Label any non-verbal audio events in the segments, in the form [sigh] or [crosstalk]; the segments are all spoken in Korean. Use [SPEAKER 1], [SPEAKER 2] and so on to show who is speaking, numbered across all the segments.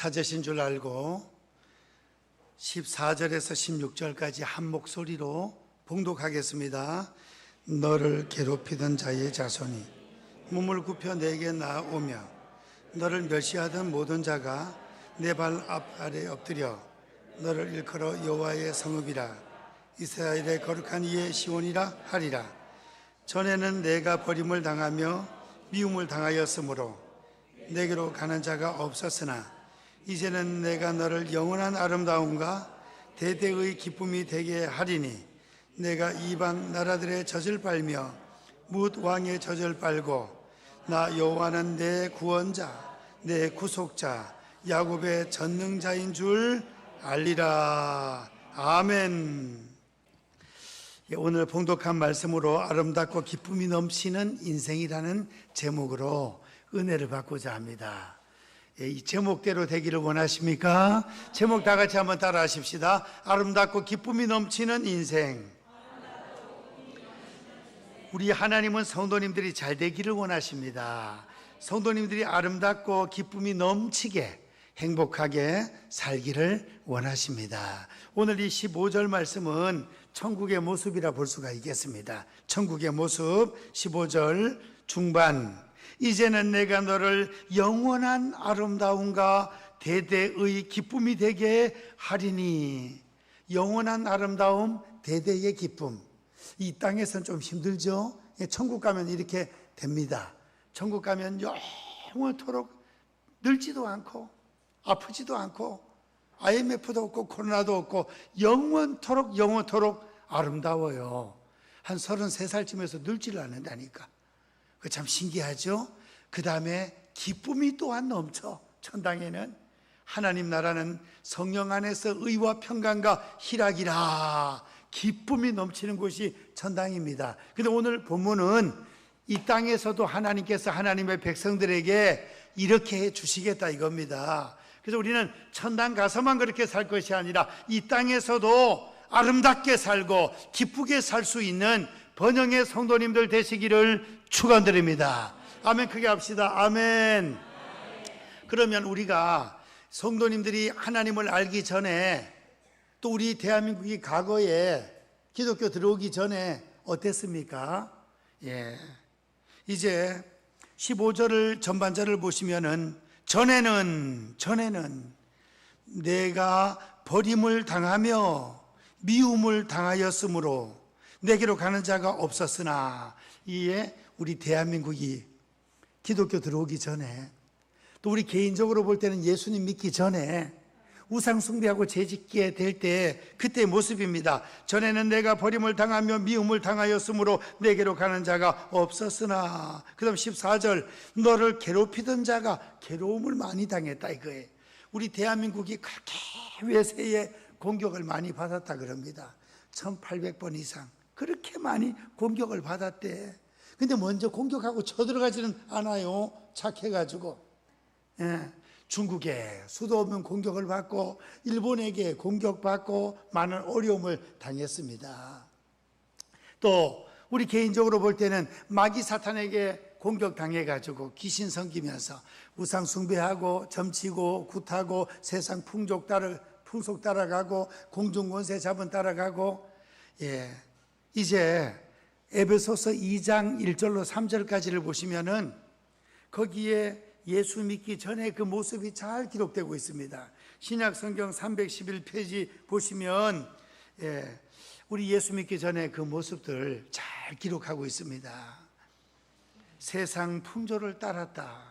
[SPEAKER 1] 찾으신 줄 알고 14절에서 16절까지 한 목소리로 봉독하겠습니다. 너를 괴롭히던 자의 자손이 몸을 굽혀 내게 나오며 너를 멸시하던 모든 자가 내 발 앞 아래 엎드려 너를 일컬어 여호와의 성읍이라 이스라엘의 거룩한 이의 시온이라 하리라 전에는 내가 버림을 당하며 미움을 당하였으므로 내게로 가는 자가 없었으나 이제는 내가 너를 영원한 아름다움과 대대의 기쁨이 되게 하리니 내가 이방 나라들의 젖을 빨며 뭇 왕의 젖을 빨고 나 여호와는 내 구원자 내 구속자 야곱의 전능자인 줄 알리라 아멘 예, 오늘 봉독한 말씀으로 아름답고 기쁨이 넘치는 인생이라는 제목으로 은혜를 받고자 합니다. 예, 이 제목대로 되기를 원하십니까? 제목 다 같이 한번 따라 하십시다. 아름답고 기쁨이 넘치는 인생. 우리 하나님은 성도님들이 잘 되기를 원하십니다. 성도님들이 아름답고 기쁨이 넘치게 행복하게 살기를 원하십니다. 오늘 이 15절 말씀은 천국의 모습이라 볼 수가 있겠습니다. 천국의 모습 15절 중반 이제는 내가 너를 영원한 아름다움과 대대의 기쁨이 되게 하리니 영원한 아름다움 대대의 기쁨 이 땅에서는 좀 힘들죠. 예, 천국 가면 이렇게 됩니다. 천국 가면 영원토록 늙지도 않고 아프지도 않고 IMF도 없고 코로나도 없고 영원토록 영원토록 아름다워요. 한 33살쯤에서 늙지를 않는다니까. 그 참 신기하죠? 그 다음에 기쁨이 또한 넘쳐. 천당에는 하나님 나라는 성령 안에서 의와 평강과 희락이라 기쁨이 넘치는 곳이 천당입니다. 근데 오늘 본문은 이 땅에서도 하나님께서 하나님의 백성들에게 이렇게 해 주시겠다 이겁니다. 그래서 우리는 천당 가서만 그렇게 살 것이 아니라 이 땅에서도 아름답게 살고 기쁘게 살 수 있는 번영의 성도님들 되시기를 축원드립니다. 아멘 크게 합시다. 아멘. 그러면 우리가 성도님들이 하나님을 알기 전에 또 우리 대한민국이 과거에 기독교 들어오기 전에 어땠습니까? 예. 이제 15절을 전반절을 보시면은 전에는 전에는 내가 버림을 당하며 미움을 당하였으므로 내게로 가는 자가 없었으나 이에 우리 대한민국이 기독교 들어오기 전에 또 우리 개인적으로 볼 때는 예수님 믿기 전에 우상 숭배하고 죄짓게 될 때 그때 모습입니다. 전에는 내가 버림을 당하며 미움을 당하였으므로 내게로 가는 자가 없었으나 그다음 14절 너를 괴롭히던 자가 괴로움을 많이 당했다 이거예요. 우리 대한민국이 그렇게 외세의 공격을 많이 받았다 그럽니다. 1800번 이상 그렇게 많이 공격을 받았대. 근데 먼저 공격하고 쳐들어가지는 않아요. 착해가지고. 예. 중국에 수도 없는 공격을 받고 일본에게 공격받고 많은 어려움을 당했습니다. 또 우리 개인적으로 볼 때는 마귀 사탄에게 공격당해 가지고 귀신 섬기면서 우상 숭배하고 점치고 굿하고 세상 풍족 따라 풍속 따라가고 공중 권세 잡은 따라가고 예. 이제 에베소서 2장 1절로 3절까지를 보시면은 거기에 예수 믿기 전에 그 모습이 잘 기록되고 있습니다. 신약 성경 311페이지 보시면 예, 우리 예수 믿기 전에 그 모습들 잘 기록하고 있습니다. 세상 풍조를 따랐다.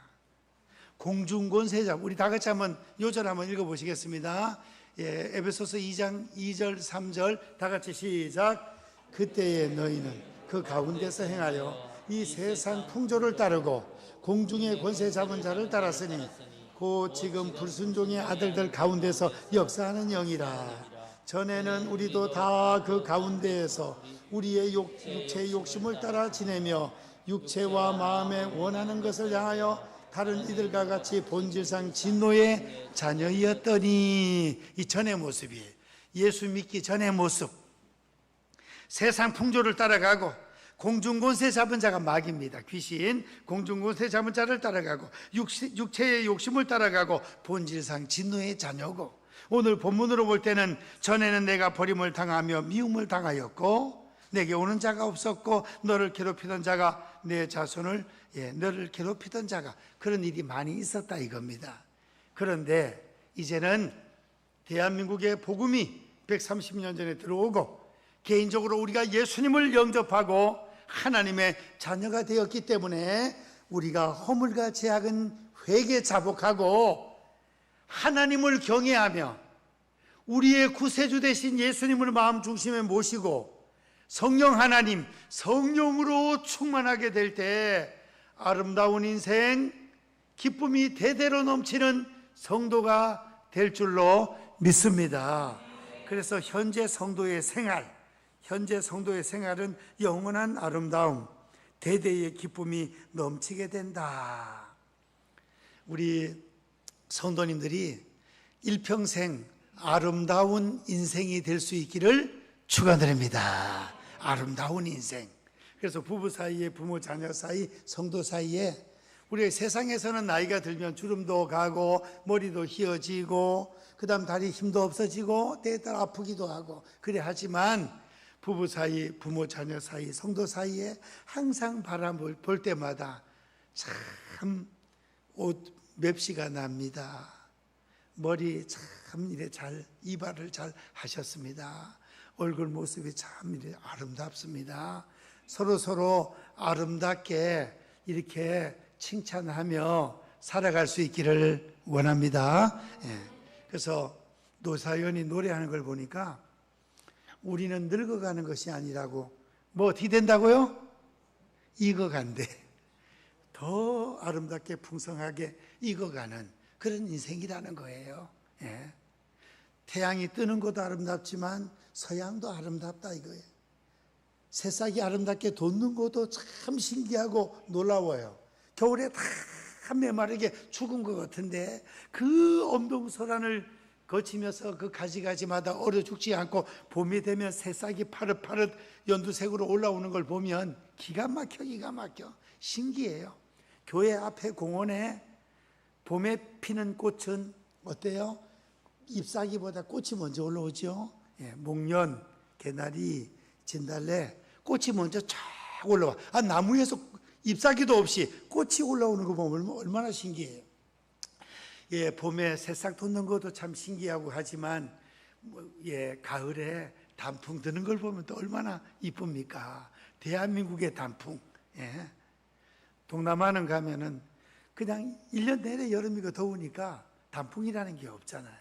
[SPEAKER 1] 공중 권세자 우리 다 같이 한번 요절 한번 읽어 보시겠습니다. 예, 에베소서 2장 2절 3절 다 같이 시작. 그때에 너희는 그 가운데서 행하여 이 세상 풍조를 따르고 공중의 권세 잡은 자를 따랐으니 곧 지금 불순종의 아들들 가운데서 역사하는 영이라. 전에는 우리도 다 그 가운데에서 우리의 욕, 육체의 욕심을 따라 지내며 육체와 마음에 원하는 것을 향하여 다른 이들과 같이 본질상 진노의 자녀이었더니 이 전의 모습이 예수 믿기 전의 모습 세상 풍조를 따라가고 공중곤세 잡은 자가 마귀입니다. 귀신 공중곤세 잡은 자를 따라가고 육체의 욕심을 따라가고 본질상 진노의 자녀고 오늘 본문으로 볼 때는 전에는 내가 버림을 당하며 미움을 당하였고 내게 오는 자가 없었고 너를 괴롭히던 자가 내 자손을 예, 너를 괴롭히던 자가 그런 일이 많이 있었다 이겁니다. 그런데 이제는 대한민국의 복음이 130년 전에 들어오고 개인적으로 우리가 예수님을 영접하고 하나님의 자녀가 되었기 때문에 우리가 허물과 제약은 회개 자복하고 하나님을 경외하며 우리의 구세주 되신 예수님을 마음 중심에 모시고 성령 하나님 성령으로 충만하게 될 때 아름다운 인생 기쁨이 대대로 넘치는 성도가 될 줄로 믿습니다. 그래서 현재 성도의 생활, 현재 성도의 생활은 영원한 아름다움, 대대의 기쁨이 넘치게 된다. 우리 성도님들이 일평생 아름다운 인생이 될 수 있기를 축원드립니다. 아름다운 인생. 그래서 부부 사이에 부모 자녀 사이 성도 사이에 우리 세상에서는 나이가 들면 주름도 가고 머리도 휘어지고 그다음 다리 힘도 없어지고 때에 따라 아프기도 하고 그래 하지만 부부 사이 부모 자녀 사이 성도 사이에 항상 바람을 볼 때마다 참 옷 맵시가 납니다. 머리 참 이래 잘 이발을 잘 하셨습니다. 얼굴 모습이 참 이래 아름답습니다. 서로 서로 아름답게 이렇게 칭찬하며 살아갈 수 있기를 원합니다. 예. 그래서 노사연이 노래하는 걸 보니까 우리는 늙어가는 것이 아니라고 뭐 어떻게 된다고요? 익어간대. 더 아름답게 풍성하게 익어가는 그런 인생이라는 거예요. 예. 태양이 뜨는 것도 아름답지만 서양도 아름답다 이거예요. 새싹이 아름답게 돋는 것도 참 신기하고 놀라워요. 겨울에 다 메마르게 죽은 것 같은데 그 엄동설안을 거치면서 그 가지가지마다 얼어 죽지 않고 봄이 되면 새싹이 파릇파릇 연두색으로 올라오는 걸 보면 기가 막혀 기가 막혀 신기해요. 교회 앞에 공원에 봄에 피는 꽃은 어때요? 잎사귀보다 꽃이 먼저 올라오죠. 예, 목련, 개나리, 진달래 꽃이 먼저 쫙 올라와. 아 나무에서 잎사귀도 없이 꽃이 올라오는 거 보면 얼마나 신기해요. 예, 봄에 새싹 돋는 것도 참 신기하고 하지만 뭐, 예, 가을에 단풍 드는 걸 보면 또 얼마나 이쁩니까? 대한민국의 단풍. 예. 동남아는 가면은 그냥 1년 내내 여름이고 더우니까 단풍이라는 게 없잖아요.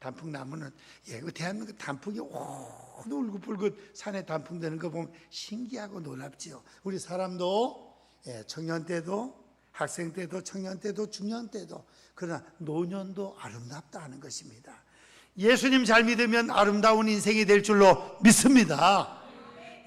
[SPEAKER 1] 단풍 나무는 예, 그 대한민국 단풍이 온 울긋불긋 산에 단풍 되는 거 보면 신기하고 놀랍지요. 우리 사람도 예, 청년 때도 학생 때도 청년 때도 중년 때도 그러나 노년도 아름답다 하는 것입니다. 예수님 잘 믿으면 아름다운 인생이 될 줄로 믿습니다.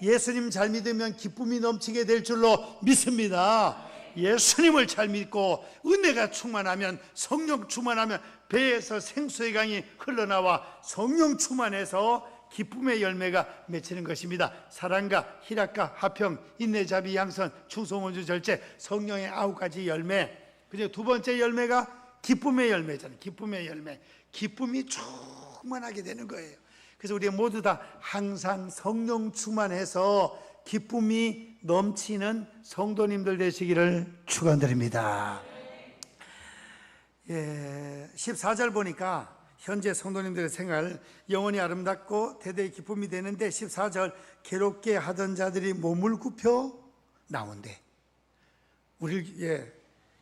[SPEAKER 1] 예수님 잘 믿으면 기쁨이 넘치게 될 줄로 믿습니다. 예수님을 잘 믿고 은혜가 충만하면 성령 충만하면 배에서 생수의 강이 흘러나와 성령 충만해서 기쁨의 열매가 맺히는 것입니다. 사랑과 희락과 화평, 인내 자비, 양선, 충성 원주, 절제, 성령의 아홉 가지 열매. 그리고 두 번째 열매가 기쁨의 열매잖아요. 기쁨의 열매. 기쁨이 충만하게 되는 거예요. 그래서 우리 모두 다 항상 성령 충만해서 기쁨이 넘치는 성도님들 되시기를 축원드립니다. 예, 14절 보니까 현재 성도님들의 생활 영원히 아름답고 대대의 기쁨이 되는데 14절 괴롭게 하던 자들이 몸을 굽혀 나온대. 우리 예,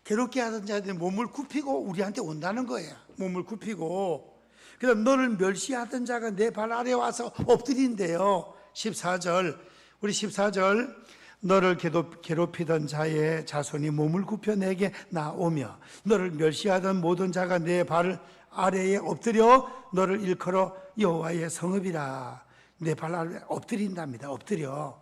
[SPEAKER 1] 괴롭게 하던 자들이 몸을 굽히고 우리한테 온다는 거예요. 몸을 굽히고 그다음 너를 멸시하던 자가 내 발 아래 와서 엎드린대요. 14절 우리 14절 너를 괴롭히던 자의 자손이 몸을 굽혀 내게 나오며 너를 멸시하던 모든 자가 내 발 아래에 엎드려 너를 일컬어 여호와의 성읍이라 내 발 아래 엎드린답니다. 엎드려.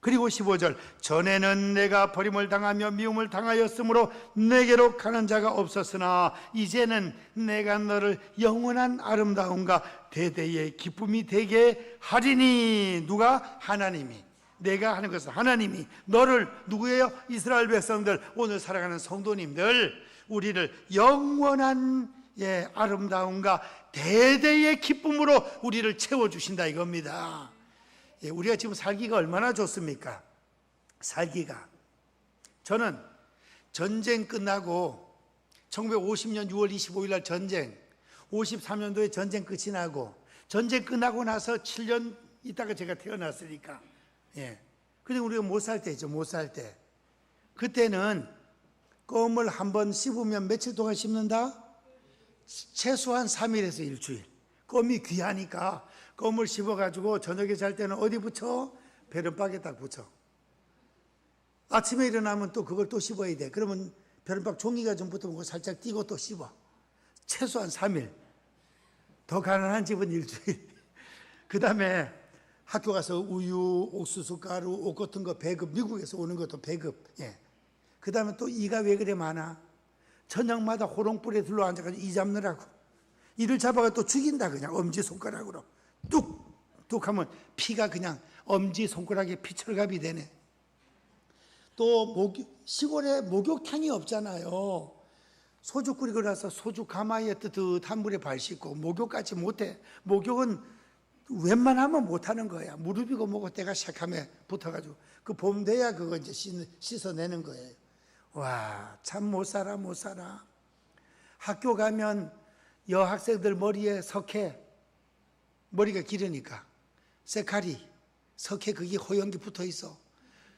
[SPEAKER 1] 그리고 15절 전에는 내가 버림을 당하며 미움을 당하였으므로 내게로 가는 자가 없었으나 이제는 내가 너를 영원한 아름다움과 대대의 기쁨이 되게 하리니 누가 하나님이 내가 하는 것은 하나님이 너를 누구예요? 이스라엘 백성들 오늘 살아가는 성도님들 우리를 영원한 예, 아름다움과 대대의 기쁨으로 우리를 채워 주신다 이겁니다. 예, 우리가 지금 살기가 얼마나 좋습니까? 살기가 저는 전쟁 끝나고 1950년 6월 25일 날 전쟁 53년도에 전쟁 끝이 나고 전쟁 끝나고 나서 7년 있다가 제가 태어났으니까 예. 근데 우리가 못 살 때죠. 못 살 때. 그때는 껌을 한 번 씹으면 며칠 동안 씹는다? 최소한 3일에서 일주일. 껌이 귀하니까 껌을 씹어가지고 저녁에 잘 때는 어디 붙여? 베른박에 딱 붙여. 아침에 일어나면 또 그걸 또 씹어야 돼. 그러면 베른박 종이가 좀 붙으면 살짝 띄고 또 씹어. 최소한 3일. 더 가난한 집은 일주일. [laughs] 그 다음에 학교 가서 우유, 옥수수 가루, 옷 같은 거 배급, 미국에서 오는 것도 배급. 예. 그 다음에 또 이가 왜 그래 많아? 저녁마다 호롱불에 둘러 앉아가지고 이 잡느라고. 이를 잡아가 또 죽인다, 그냥 엄지 손가락으로. 뚝! 뚝 하면 피가 그냥 엄지 손가락에 피철갑이 되네. 또 목, 시골에 목욕탕이 없잖아요. 소주 끓이고 나서 소주 가마에 뜨뜻한 물에 발 씻고 목욕까지 못해. 목욕은 웬만하면 못하는 거야. 무릎이고 뭐고 때가 시작하면 붙어가지고 그 봄 돼야 그거 이제 씻, 씻어내는 거예요. 와, 참 못 살아, 못 살아. 학교 가면 여학생들 머리에 석회, 머리가 길으니까 세카리, 석회 그게 호연기 붙어 있어.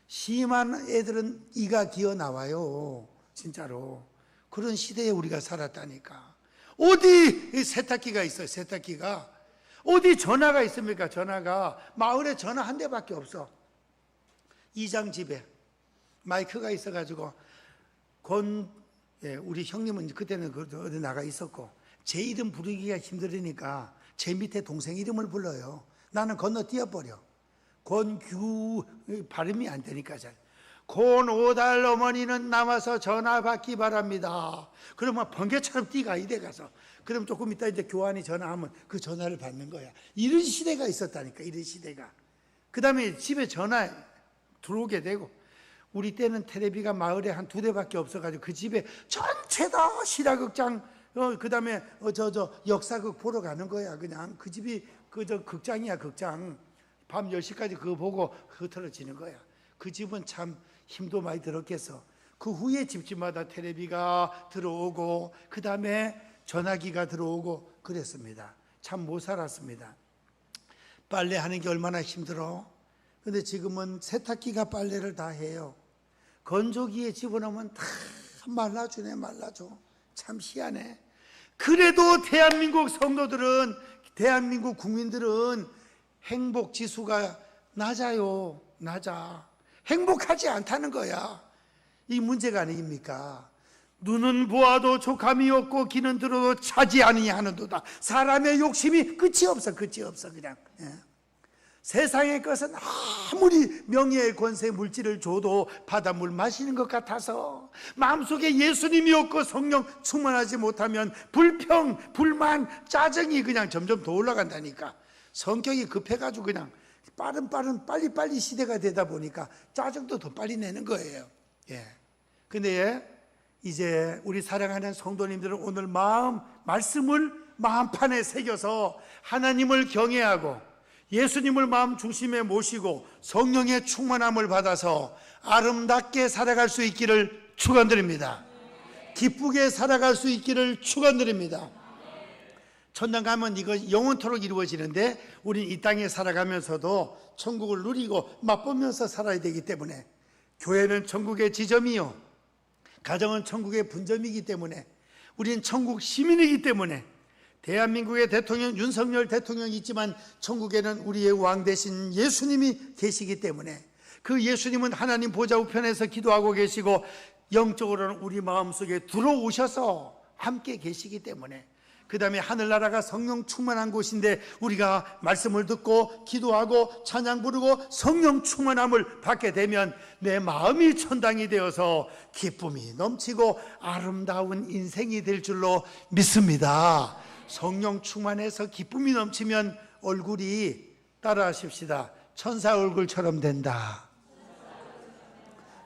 [SPEAKER 1] 심한 애들은 이가 기어 나와요. 진짜로. 그런 시대에 우리가 살았다니까. 어디 세탁기가 있어요, 세탁기가. 어디 전화가 있습니까, 전화가. 마을에 전화 한 대밖에 없어. 이장 집에 마이크가 있어가지고, 권, 예, 우리 형님은 그때는 그 어디 나가 있었고, 제 이름 부르기가 힘들으니까 제 밑에 동생 이름을 불러요. 나는 건너 뛰어 버려. 권규, 발음이 안 되니까 잘. 곤오달 어머니는 남아서 전화 받기 바랍니다. 그러면 번개처럼 뛰가 이대 가서. 그럼 조금 이따 이제 교환이 전화하면 그 전화를 받는 거야. 이런 시대가 있었다니까, 이런 시대가. 그 다음에 집에 전화 들어오게 되고, 우리 때는 텔레비가 마을에 한 두 대밖에 없어가지고 그 집에 전체 다 실화극장, 어, 그 다음에 어, 저, 저 역사극 보러 가는 거야. 그냥 그 집이 그 저 극장이야, 극장. 밤 10시까지 그거 보고 흐트러지는 거야. 그 집은 참 힘도 많이 들었겠어. 그 후에 집집마다 텔레비가 들어오고 그 다음에 전화기가 들어오고 그랬습니다. 참 못 살았습니다. 빨래하는 게 얼마나 힘들어. 근데 지금은 세탁기가 빨래를 다 해요. 건조기에 집어넣으면 다 말라주네 말라줘. 참 희한해. 그래도 대한민국 성도들은 대한민국 국민들은 행복 지수가 낮아요. 낮아. 행복하지 않다는 거야. 이 문제가 아닙니까? 눈은 보아도 족함이 없고 귀는 들어도 차지 아니냐 하는도다. 사람의 욕심이 끝이 없어, 끝이 없어 그냥. 예. 세상의 것은 아무리 명예의 권세 물질을 줘도 바닷물 마시는 것 같아서 마음속에 예수님이 없고 성령 충만하지 못하면 불평, 불만, 짜증이 그냥 점점 더 올라간다니까. 성격이 급해가지고 그냥 빠른 빠른 빨리 빨리 시대가 되다 보니까 짜증도 더 빨리 내는 거예요. 예. 근데 이제 우리 사랑하는 성도님들은 오늘 마음 말씀을 마음판에 새겨서 하나님을 경외하고 예수님을 마음 중심에 모시고 성령의 충만함을 받아서 아름답게 살아갈 수 있기를 축원드립니다. 기쁘게 살아갈 수 있기를 축원드립니다. 천당 가면 이거 영원토록 이루어지는데 우리는 이 땅에 살아가면서도 천국을 누리고 맛보면서 살아야 되기 때문에 교회는 천국의 지점이요. 가정은 천국의 분점이기 때문에 우리는 천국 시민이기 때문에 대한민국의 대통령 윤석열 대통령이 있지만 천국에는 우리의 왕 대신 예수님이 계시기 때문에 그 예수님은 하나님 보좌 우편에서 기도하고 계시고 영적으로는 우리 마음속에 들어오셔서 함께 계시기 때문에 그 다음에 하늘나라가 성령 충만한 곳인데 우리가 말씀을 듣고 기도하고 찬양 부르고 성령 충만함을 받게 되면 내 마음이 천당이 되어서 기쁨이 넘치고 아름다운 인생이 될 줄로 믿습니다. 성령 충만해서 기쁨이 넘치면 얼굴이 따라 하십시다. 천사 얼굴처럼 된다.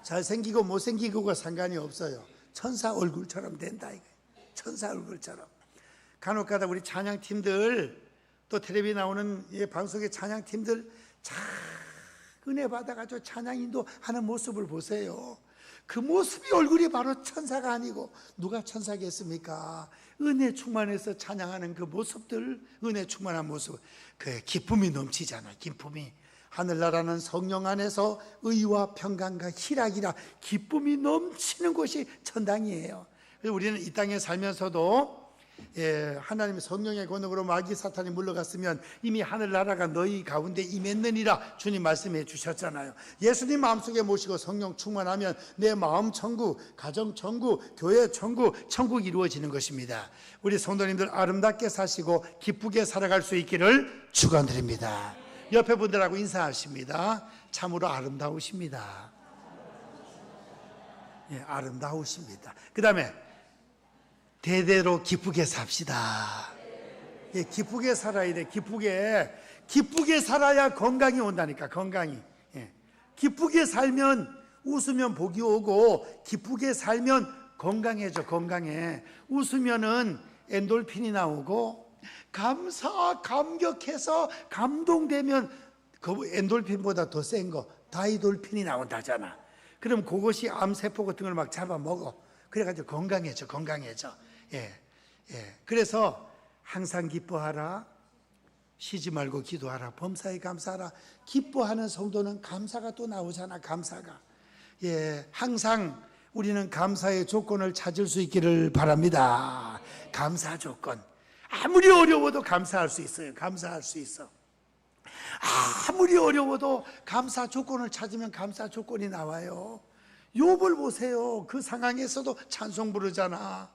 [SPEAKER 1] 잘생기고 못생기고가 상관이 없어요. 천사 얼굴처럼 된다. 이거. 천사 얼굴처럼. 간혹 가다 우리 찬양팀들 또 텔레비 나오는 이 방송의 찬양팀들 참 은혜 받아가지고 찬양 인도 하는 모습을 보세요. 그 모습이 얼굴이 바로 천사가 아니고 누가 천사겠습니까? 은혜 충만해서 찬양하는 그 모습들, 은혜 충만한 모습, 그 기쁨이 넘치잖아요. 기쁨이 하늘나라는 성령 안에서 의와 평강과 희락이라 기쁨이 넘치는 곳이 천당이에요. 우리는 이 땅에 살면서도 예, 하나님의 성령의 권능으로 마귀 사탄이 물러갔으면 이미 하늘나라가 너희 가운데 임했느니라 주님 말씀해 주셨잖아요. 예수님 마음속에 모시고 성령 충만하면 내 마음 천국, 가정 천국, 교회 천국, 천국이 이루어지는 것입니다. 우리 성도님들 아름답게 사시고 기쁘게 살아갈 수 있기를 축원드립니다. 옆에 분들하고 인사하십니다. 참으로 아름다우십니다. 예, 아름다우십니다. 그 다음에 대대로 기쁘게 삽시다. 예, 기쁘게 살아야 돼. 기쁘게 기쁘게 살아야 건강이 온다니까. 건강이. 예. 기쁘게 살면 웃으면 복이 오고 기쁘게 살면 건강해져. 건강해. 웃으면은 엔돌핀이 나오고 감사 감격해서 감동되면 그 엔돌핀보다 더 센 거 다이돌핀이 나온다잖아. 그럼 그것이 암세포 같은 걸 막 잡아먹어. 그래가지고 건강해져, 건강해져. 예, 예. 그래서 항상 기뻐하라. 쉬지 말고 기도하라. 범사에 감사하라. 기뻐하는 성도는 감사가 또 나오잖아, 감사가. 예, 항상 우리는 감사의 조건을 찾을 수 있기를 바랍니다. 감사 조건. 아무리 어려워도 감사할 수 있어요. 감사할 수 있어. 아무리 어려워도 감사 조건을 찾으면 감사 조건이 나와요. 욥을 보세요. 그 상황에서도 찬송 부르잖아.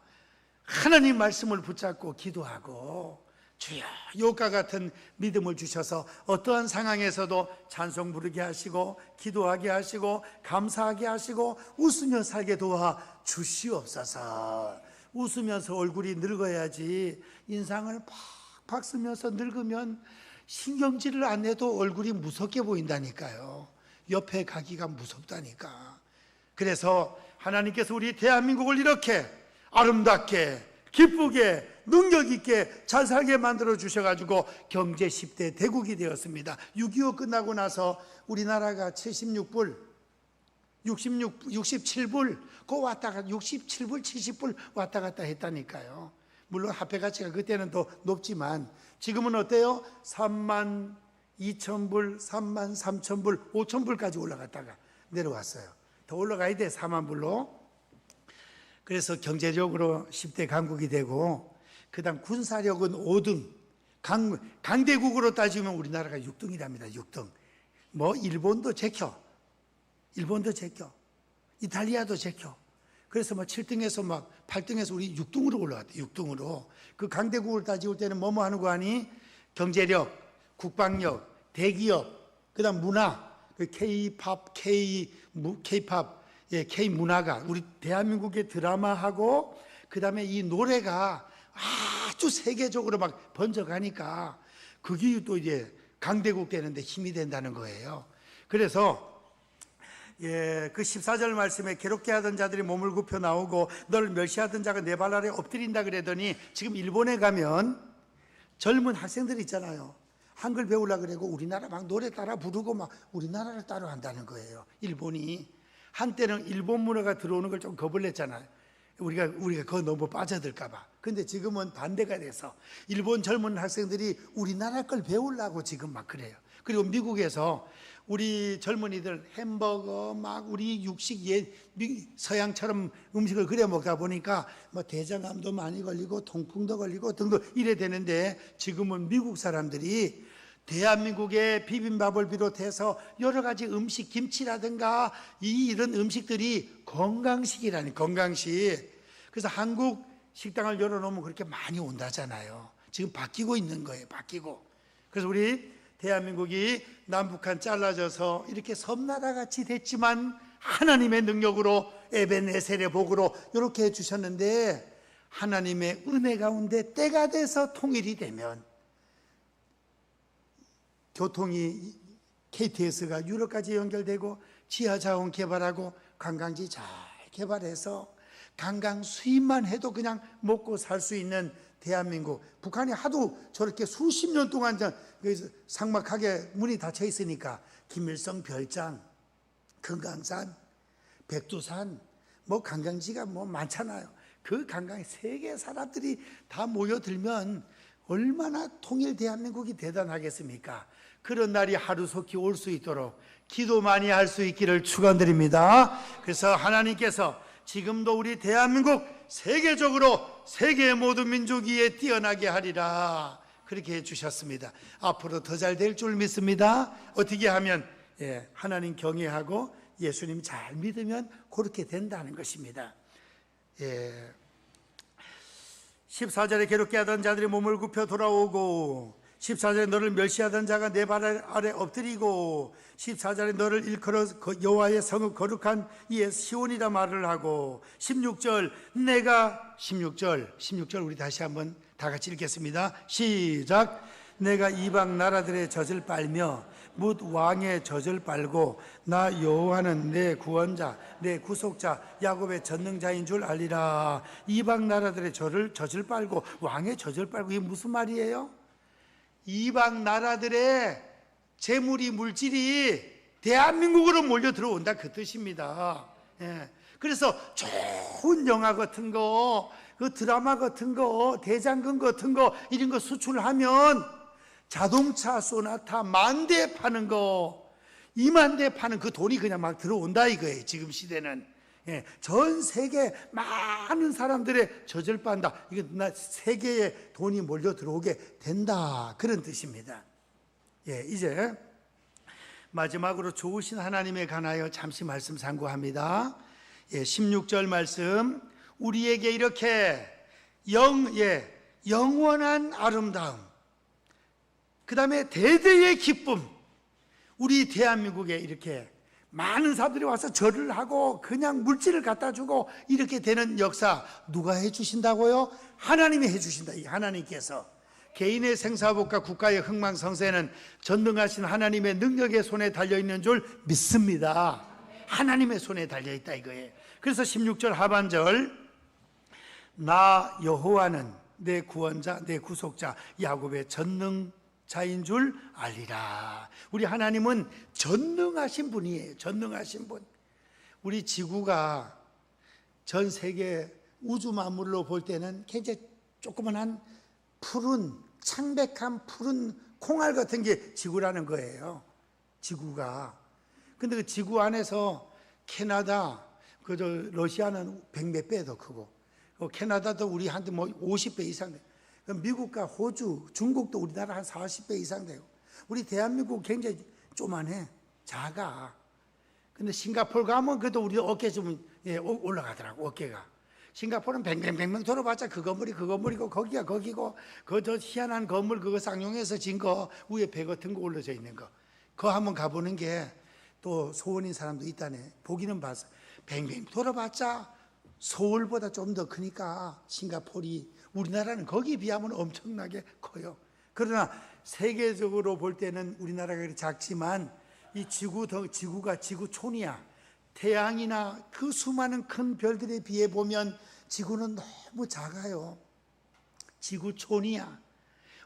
[SPEAKER 1] 하나님 말씀을 붙잡고 기도하고 주여 욥과 같은 믿음을 주셔서 어떠한 상황에서도 찬송 부르게 하시고 기도하게 하시고 감사하게 하시고 웃으며 살게 도와 주시옵소서. 웃으면서 얼굴이 늙어야지 인상을 팍팍 쓰면서 늙으면 신경질을 안 해도 얼굴이 무섭게 보인다니까요. 옆에 가기가 무섭다니까. 그래서 하나님께서 우리 대한민국을 이렇게 아름답게 기쁘게 능력 있게 잘 살게 만들어 주셔가지고 경제 10대 대국이 되었습니다. 6.25 끝나고 나서 우리나라가 76불, 66, 67불, 그 왔다 갔다 67불, 70불 왔다 갔다 했다니까요. 물론 화폐 가치가 그때는 더 높지만 지금은 어때요? 3만 2천 불, 3만 3천 불, 5천 불까지 올라갔다가 내려왔어요. 더 올라가야 돼, 4만 불로. 그래서 경제적으로 10대 강국이 되고 그다음 군사력은 5등, 강, 강대국으로 따지면 우리나라가 6등이랍니다. 6등. 뭐 일본도 제껴. 일본도 제껴. 이탈리아도 제껴. 그래서 뭐 7등에서 막 8등에서 우리 6등으로 올라갔대. 6등으로. 그 강대국을 따지고 때는 뭐뭐 하는 거 아니? 경제력, 국방력, 대기업, 그다음 문화, 그 K-팝, K K-팝, 예, K 문화가 우리 대한민국의 드라마하고 그다음에 이 노래가 아주 세계적으로 막 번져가니까 그게 또 이제 강대국 되는데 힘이 된다는 거예요. 그래서 예, 그 14절 말씀에 괴롭게 하던 자들이 몸을 굽혀 나오고 너를 멸시하던 자가 내 발 아래 엎드린다 그러더니 지금 일본에 가면 젊은 학생들 있잖아요. 한글 배우려 그러고 우리나라 막 노래 따라 부르고 막 우리나라를 따라 한다는 거예요. 일본이 한때는 일본 문화가 들어오는 걸 좀 겁을 냈잖아요. 우리가 우리가 그거 너무 빠져들까봐. 근데 지금은 반대가 돼서 일본 젊은 학생들이 우리나라 걸 배우려고 지금 막 그래요. 그리고 미국에서 우리 젊은이들 햄버거 막 우리 육식 예 미- 서양처럼 음식을 그래 먹다 보니까 뭐 대장암도 많이 걸리고 통풍도 걸리고 등등 이래 되는데 지금은 미국 사람들이 대한민국의 비빔밥을 비롯해서 여러 가지 음식 김치라든가 이 이런 음식들이 건강식이라니 건강식. 그래서 한국 식당을 열어놓으면 그렇게 많이 온다잖아요. 지금 바뀌고 있는 거예요 바뀌고. 그래서 우리 대한민국이 남북한 잘라져서 이렇게 섬나라 같이 됐지만 하나님의 능력으로 에벤에셀의 복으로 이렇게 해주셨는데 하나님의 은혜 가운데 때가 돼서 통일이 되면 교통이 KTS가 유럽까지 연결되고 지하 자원 개발하고 관광지 잘 개발해서 관광 수입만 해도 그냥 먹고 살 수 있는 대한민국. 북한이 하도 저렇게 수십 년 동안 저- 그 상막하게 문이 닫혀 있으니까 김일성 별장, 금강산, 백두산, 뭐 관광지가 뭐 많잖아요. 그 관광 세계 사람들이 다 모여들면 얼마나 통일 대한민국이 대단하겠습니까? 그런 날이 하루속히 올 수 있도록 기도 많이 할 수 있기를 축원드립니다. 그래서 하나님께서 지금도 우리 대한민국 세계적으로 세계 모든 민족 위에 뛰어나게 하리라 그렇게 해 주셨습니다. 앞으로 더 잘 될 줄 믿습니다. 어떻게 하면 예, 하나님 경외하고 예수님 잘 믿으면 그렇게 된다는 것입니다. 예. 14절에 괴롭게 하던 자들이 몸을 굽혀 돌아오고 14절에 너를 멸시하던 자가 내 발 아래 엎드리고 14절에 너를 일컬어 그 여호와의 성읍 거룩한 이에 시온이라 말을 하고 16절 내가 16절 16절 우리 다시 한번 다 같이 읽겠습니다. 시작 내가 이방 나라들의 젖을 빨며 묻 왕의 젖을 빨고 나 여호와는 내 구원자 내 구속자 야곱의 전능자인 줄 알리라 이방 나라들의 젖을 젖을 빨고 왕의 젖을 빨고 이게 무슨 말이에요? 이방 나라들의 재물이 물질이 대한민국으로 몰려 들어온다 그 뜻입니다. 예. 그래서 좋은 영화 같은 거, 그 드라마 같은 거, 대장금 같은 거 이런 거 수출하면 자동차 소나타 만 대 파는 거, 2만 대 파는 그 돈이 그냥 막 들어온다 이거예요. 지금 시대는. 예, 전 세계 많은 사람들의 젖을 빤다. 이게 나 세계에 돈이 몰려 들어오게 된다. 그런 뜻입니다. 예, 이제 마지막으로 좋으신 하나님에 관하여 잠시 말씀 상고합니다. 예, 16절 말씀. 우리에게 이렇게 영, 예, 영원한 아름다움. 그 다음에 대대의 기쁨. 우리 대한민국에 이렇게 많은 사람들이 와서 절을 하고 그냥 물질을 갖다 주고 이렇게 되는 역사 누가 해 주신다고요? 하나님이 해 주신다. 이 하나님께서 개인의 생사복과 국가의 흥망성쇠는 전능하신 하나님의 능력의 손에 달려 있는 줄 믿습니다. 하나님의 손에 달려 있다 이거예요. 그래서 16절 하반절 나 여호와는 내 구원자 내 구속자 야곱의 전능 자인 줄 알리라. 우리 하나님은 전능하신 분이에요. 전능하신 분. 우리 지구가 전 세계 우주 만물로 볼 때는 굉장히 조그만한 푸른 창백한 푸른 콩알 같은 게 지구라는 거예요. 지구가. 근데 그 지구 안에서 캐나다, 그저 러시아는 백몇 배 더 크고, 그 캐나다도 우리한테 뭐 50배 이상 미국과 호주, 중국도 우리나라 한 40배 이상 되고, 우리 대한민국 굉장히 쪼만해, 작아. 근데 싱가포르 가면 그래도 우리 어깨 좀 예, 오- 올라가더라고 어깨가. 싱가포르는 뱅뱅뱅뱅 돌아봤자 그 건물이 그 건물이고 거기가 거기고 그저 희한한 건물 그거 쌍용해서 진 거 위에 배 같은 거 올려져 있는 거. 그거 한번 가보는 게 또 소원인 사람도 있다네. 보기는 봐서 뱅뱅 돌아봤자 서울보다 좀 더 크니까 싱가포르이 우리나라는 거기에 비하면 엄청나게 커요. 그러나 세계적으로 볼 때는 우리나라가 작지만 이 지구 더 지구가 지구촌이야. 태양이나 그 수많은 큰 별들에 비해 보면 지구는 너무 작아요. 지구촌이야.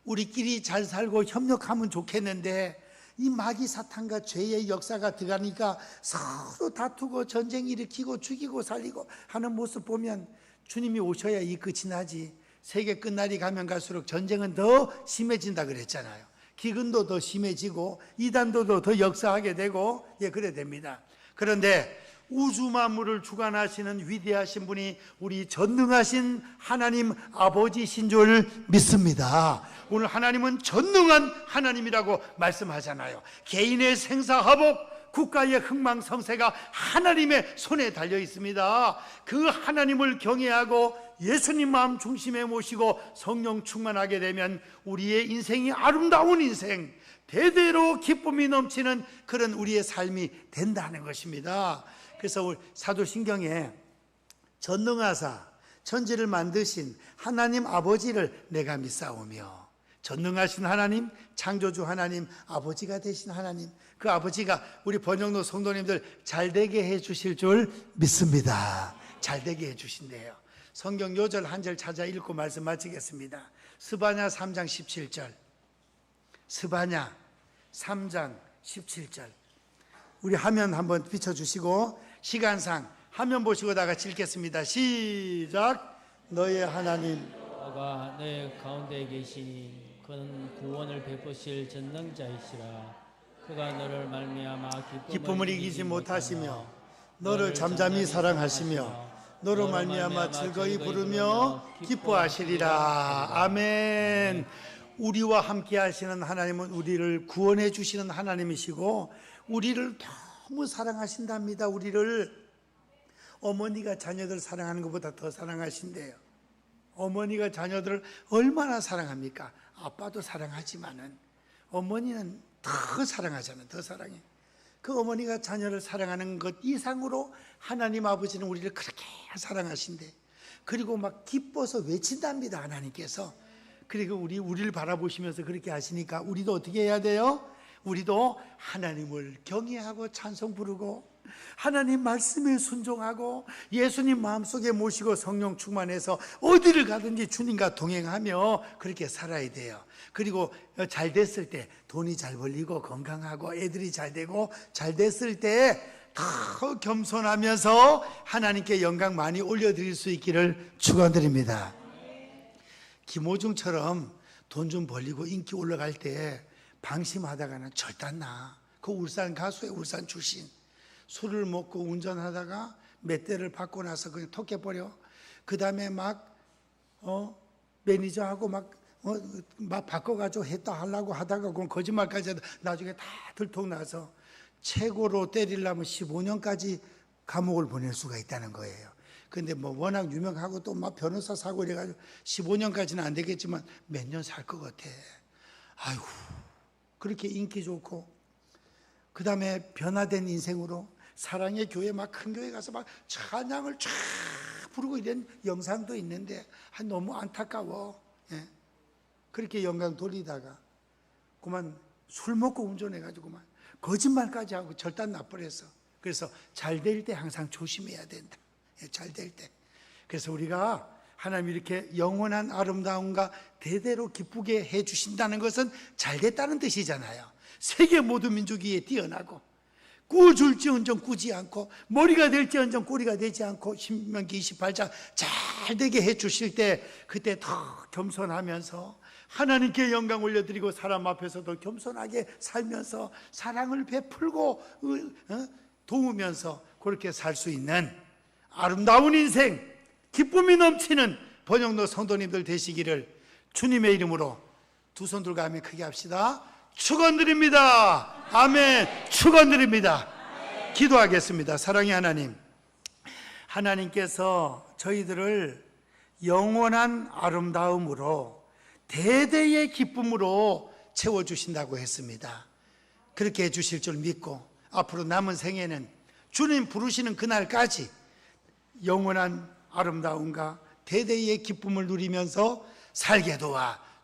[SPEAKER 1] 우리끼리 잘 살고 협력하면 좋겠는데 이 마귀 사탄과 죄의 역사가 들어가니까 서로 다투고 전쟁 일으키고 죽이고 살리고 하는 모습 보면 주님이 오셔야 이 끝이 나지. 세계 끝날이 가면 갈수록 전쟁은 더 심해진다 그랬잖아요. 기근도 더 심해지고 이단도 더 역사하게 되고 예 그래 됩니다. 그런데 우주 만물을 주관하시는 위대하신 분이 우리 전능하신 하나님 아버지신 줄 믿습니다. 오늘 하나님은 전능한 하나님이라고 말씀하잖아요. 개인의 생사화복 국가의 흥망성쇠가 하나님의 손에 달려 있습니다. 그 하나님을 경외하고 예수님 마음 중심에 모시고 성령 충만하게 되면 우리의 인생이 아름다운 인생, 대대로 기쁨이 넘치는 그런 우리의 삶이 된다는 것입니다. 그래서 사도신경에 전능하사 천지를 만드신 하나님 아버지를 내가 믿사오며 전능하신 하나님, 창조주 하나님, 아버지가 되신 하나님, 그 아버지가 우리 번영로 성도님들 잘 되게 해 주실 줄 믿습니다. 잘 되게 해 주신대요. 성경 요절 한 절 찾아 읽고 말씀 마치겠습니다. 스바냐 3장 17절. 스바냐 3장 17절. 우리 화면 한번 비춰 주시고 시간상 화면 보시고 다 같이 읽겠습니다. 시작. 너의 하나님
[SPEAKER 2] 그가 내 가운데 계시니 그는 구원을 베푸실 전능자이시라 그가 너를 말미암아 기쁨을,
[SPEAKER 1] 기쁨을 이기지 못하시며 너를 잠잠히 사랑하시며 너로 말미암아 즐거이 부르며 기뻐하시리라. 아멘. 우리와 함께 하시는 하나님은 우리를 구원해 주시는 하나님이시고 우리를 너무 사랑하신답니다. 우리를. 어머니가 자녀들 사랑하는 것보다 더 사랑하신대요. 어머니가 자녀들을 얼마나 사랑합니까? 아빠도 사랑하지만은 어머니는 더 사랑하잖아요 더 사랑해 그 어머니가 자녀를 사랑하는 것 이상으로 하나님 아버지는 우리를 그렇게 사랑하신대. 그리고 막 기뻐서 외친답니다. 하나님께서. 그리고 우리 우리를 바라보시면서 그렇게 하시니까 우리도 어떻게 해야 돼요? 우리도 하나님을 경외하고 찬송 부르고 하나님 말씀에 순종하고 예수님 마음속에 모시고 성령 충만해서 어디를 가든지 주님과 동행하며 그렇게 살아야 돼요. 그리고 잘 됐을 때 돈이 잘 벌리고 건강하고 애들이 잘 되고 잘 됐을 때 더 겸손하면서 하나님께 영광 많이 올려드릴 수 있기를 축원드립니다. 김호중처럼 돈 좀 벌리고 인기 올라갈 때 방심하다가는 안 나. 그 울산 가수의 울산 출신. 술을 먹고 운전하다가 몇 대를 받고 나서 그냥 톡해버려. 그 다음에 막, 어, 매니저하고 막, 어, 막 바꿔가지고 했다 하려고 하다가 그건 거짓말까지 하다 나중에 다 들통나서 최고로 때리려면 15년까지 감옥을 보낼 수가 있다는 거예요. 근데 뭐 워낙 유명하고 또 막 변호사 사고 이래가지고 15년까지는 안 되겠지만 몇 년 살 것 같아. 아이고, 그렇게 인기 좋고, 그 다음에 변화된 인생으로 사랑의 교회 막 큰 교회 가서 막 찬양을 쫙 부르고 이런 영상도 있는데 아, 너무 안타까워. 예. 그렇게 영광 돌리다가 그만 술 먹고 운전해가지고 만 거짓말까지 하고 절단 나버렸어. 그래서 잘 될 때 항상 조심해야 된다. 예, 잘될 때. 그래서 우리가 하나님 이렇게 영원한 아름다움과 대대로 기쁘게 해 주신다는 것은 잘 됐다는 뜻이잖아요. 세계 모든 민족 위에 뛰어나고 꾸줄지언정 꾸지 않고 머리가 될지언정 꼬리가 되지 않고 신명기 28장 잘 되게 해 주실 때 그때 더 겸손하면서 하나님께 영광 올려드리고 사람 앞에서도 겸손하게 살면서 사랑을 베풀고 어, 도우면서 그렇게 살 수 있는 아름다운 인생 기쁨이 넘치는 번영로 성도님들 되시기를 주님의 이름으로 두 손 들고 하면 크게 합시다 축원드립니다. 아멘. 축원드립니다. 기도하겠습니다. 사랑의 하나님 하나님께서 저희들을 영원한 아름다움으로 대대의 기쁨으로 채워 주신다고 했습니다. 그렇게 해 주실 줄 믿고 앞으로 남은 생에는 주님 부르시는 그날까지 영원한 아름다움과 대대의 기쁨을 누리면서 살게 도와